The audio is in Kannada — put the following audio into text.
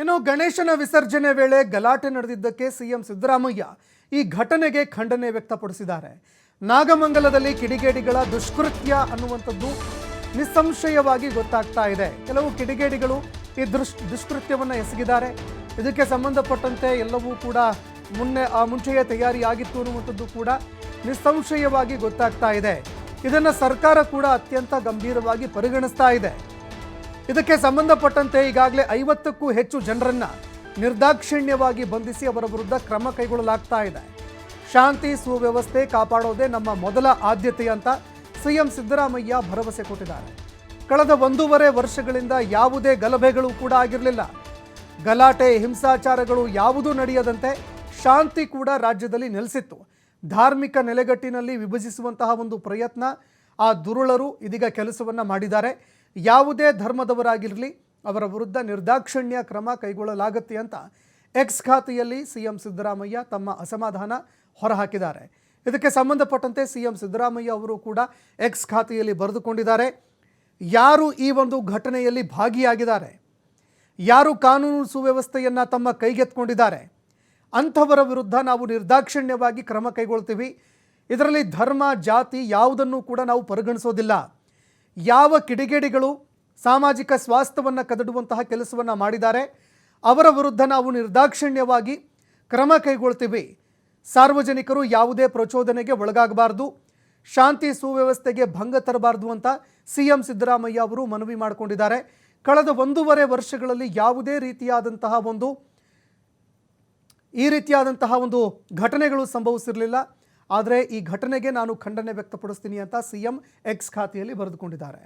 ಇನ್ನು ಗಣೇಶನ ವಿಸರ್ಜನೆ ವೇಳೆ ಗಲಾಟೆ ನಡೆದಿದ್ದಕ್ಕೆ ಸಿಎಂ ಸಿದ್ದರಾಮಯ್ಯ ಈ ಘಟನೆಗೆ ಖಂಡನೆ ವ್ಯಕ್ತಪಡಿಸಿದ್ದಾರೆ. ನಾಗಮಂಗಲದಲ್ಲಿ ಕಿಡಿಗೇಡಿಗಳ ದುಷ್ಕೃತ್ಯ ಅನ್ನುವಂಥದ್ದು ನಿಸ್ಸಂಶಯವಾಗಿ ಗೊತ್ತಾಗ್ತಾ ಇದೆ. ಕೆಲವು ಕಿಡಿಗೇಡಿಗಳು ಈ ದುಷ್ ದುಷ್ಕೃತ್ಯವನ್ನು ಎಸಗಿದ್ದಾರೆ. ಇದಕ್ಕೆ ಸಂಬಂಧಪಟ್ಟಂತೆ ಎಲ್ಲವೂ ಕೂಡ ಮುನ್ನೆ, ಆ ಮುಂಚೆಯೇ ತಯಾರಿಯಾಗಿತ್ತು ಅನ್ನುವಂಥದ್ದು ಕೂಡ ನಿಸ್ಸಂಶಯವಾಗಿ ಗೊತ್ತಾಗ್ತಾ ಇದೆ. ಇದನ್ನು ಸರ್ಕಾರ ಕೂಡ ಅತ್ಯಂತ ಗಂಭೀರವಾಗಿ ಪರಿಗಣಿಸ್ತಾ ಇದೆ. ಇದಕ್ಕೆ ಸಂಬಂಧಪಟ್ಟಂತೆ ಈಗಾಗಲೇ ಐವತ್ತಕ್ಕೂ ಹೆಚ್ಚು ಜನರನ್ನ ನಿರ್ದಾಕ್ಷಿಣ್ಯವಾಗಿ ಬಂಧಿಸಿ ಅವರ ವಿರುದ್ಧ ಕ್ರಮ ಕೈಗೊಳ್ಳಲಾಗ್ತಾ ಇದೆ. ಶಾಂತಿ, ಸುವ್ಯವಸ್ಥೆ ಕಾಪಾಡೋದೇ ನಮ್ಮ ಮೊದಲ ಆದ್ಯತೆ ಅಂತ ಸಿಎಂ ಸಿದ್ದರಾಮಯ್ಯ ಭರವಸೆ ಕೊಟ್ಟಿದ್ದಾರೆ. ಕಳೆದ ಒಂದೂವರೆ ವರ್ಷಗಳಿಂದ ಯಾವುದೇ ಗಲಭೆಗಳು ಕೂಡ ಆಗಿರಲಿಲ್ಲ. ಗಲಾಟೆ, ಹಿಂಸಾಚಾರಗಳು ಯಾವುದೂ ನಡೆಯದಂತೆ ಶಾಂತಿ ಕೂಡ ರಾಜ್ಯದಲ್ಲಿ ನೆಲೆಸಿತ್ತು. ಧಾರ್ಮಿಕ ನೆಲೆಗಟ್ಟಿನಲ್ಲಿ ವಿಭಜಿಸುವಂತಹ ಒಂದು ಪ್ರಯತ್ನ ಆ ದುರುಳರು ಇದೀಗ ಕೆಲಸವನ್ನು ಮಾಡಿದ್ದಾರೆ. ಯಾವುದೇ ಧರ್ಮದವರಾಗಿರಲಿ, ಅವರ ವಿರುದ್ಧ ನಿರ್ದಾಕ್ಷಿಣ್ಯ ಕ್ರಮ ಕೈಗೊಳ್ಳಲಾಗುತ್ತೆ ಅಂತ ಎಕ್ಸ್ ಖಾತೆಯಲ್ಲಿ ಸಿಎಂ ಸಿದ್ದರಾಮಯ್ಯ ತಮ್ಮ ಅಸಮಾಧಾನ ಹೊರಹಾಕಿದ್ದಾರೆ. ಇದಕ್ಕೆ ಸಂಬಂಧಪಟ್ಟಂತೆ ಸಿಎಂ ಸಿದ್ದರಾಮಯ್ಯ ಅವರು ಕೂಡ ಎಕ್ಸ್ ಖಾತೆಯಲ್ಲಿ ಬರೆದುಕೊಂಡಿದ್ದಾರೆ. ಯಾರು ಈ ಒಂದು ಘಟನೆಯಲ್ಲಿ ಭಾಗಿಯಾಗಿದ್ದಾರೆ? ಯಾರು ಕಾನೂನು ಸುವ್ಯವಸ್ಥೆಯನ್ನು ತಮ್ಮ ಕೈಗೆತ್ಕೊಂಡಿದ್ದಾರೆ ಅಂಥವರ ವಿರುದ್ಧ ನಾವು ನಿರ್ದಾಕ್ಷಿಣ್ಯವಾಗಿ ಕ್ರಮ ಕೈಗೊಳ್ತೀವಿ. ಇದರಲ್ಲಿ ಧರ್ಮ, ಜಾತಿ ಯಾವುದನ್ನು ಕೂಡ ನಾವು ಪರಿಗಣಿಸೋದಿಲ್ಲ. ಯಾವ ಕಿಡಿಗೇಡಿಗಳು ಸಾಮಾಜಿಕ ಸ್ವಾಸ್ಥ್ಯವನ್ನು ಕದಡುವಂತಹ ಕೆಲಸವನ್ನು ಮಾಡಿದ್ದಾರೆ, ಅವರ ವಿರುದ್ಧ ನಾವು ನಿರ್ದಾಕ್ಷಿಣ್ಯವಾಗಿ ಕ್ರಮ ಕೈಗೊಳ್ತೀವಿ. ಸಾರ್ವಜನಿಕರು ಯಾವುದೇ ಪ್ರಚೋದನೆಗೆ ಒಳಗಾಗಬಾರ್ದು, ಶಾಂತಿ ಸುವ್ಯವಸ್ಥೆಗೆ ಭಂಗ ತರಬಾರ್ದು ಅಂತ ಸಿ ಎಂ ಸಿದ್ದರಾಮಯ್ಯ ಅವರು ಮನವಿ ಮಾಡಿಕೊಂಡಿದ್ದಾರೆ. ಕಳೆದ ಒಂದೂವರೆ ವರ್ಷಗಳಲ್ಲಿ ಯಾವುದೇ ರೀತಿಯಾದಂತಹ ಒಂದು ಈ ರೀತಿಯಾದಂತಹ ಒಂದು ಘಟನೆಗಳು ಸಂಭವಿಸಿರಲಿಲ್ಲ. ಆದರೆ ಈ ಘಟನೆಗೆ ನಾನು ಖಂಡನೆ ವ್ಯಕ್ತಪಡಿಸ್ತೀನಿ ಅಂತ ಸಿಎಂ ಎಕ್ಸ್ ಖಾತೆಯಲ್ಲಿ ಬರೆದುಕೊಂಡಿದ್ದಾರೆ.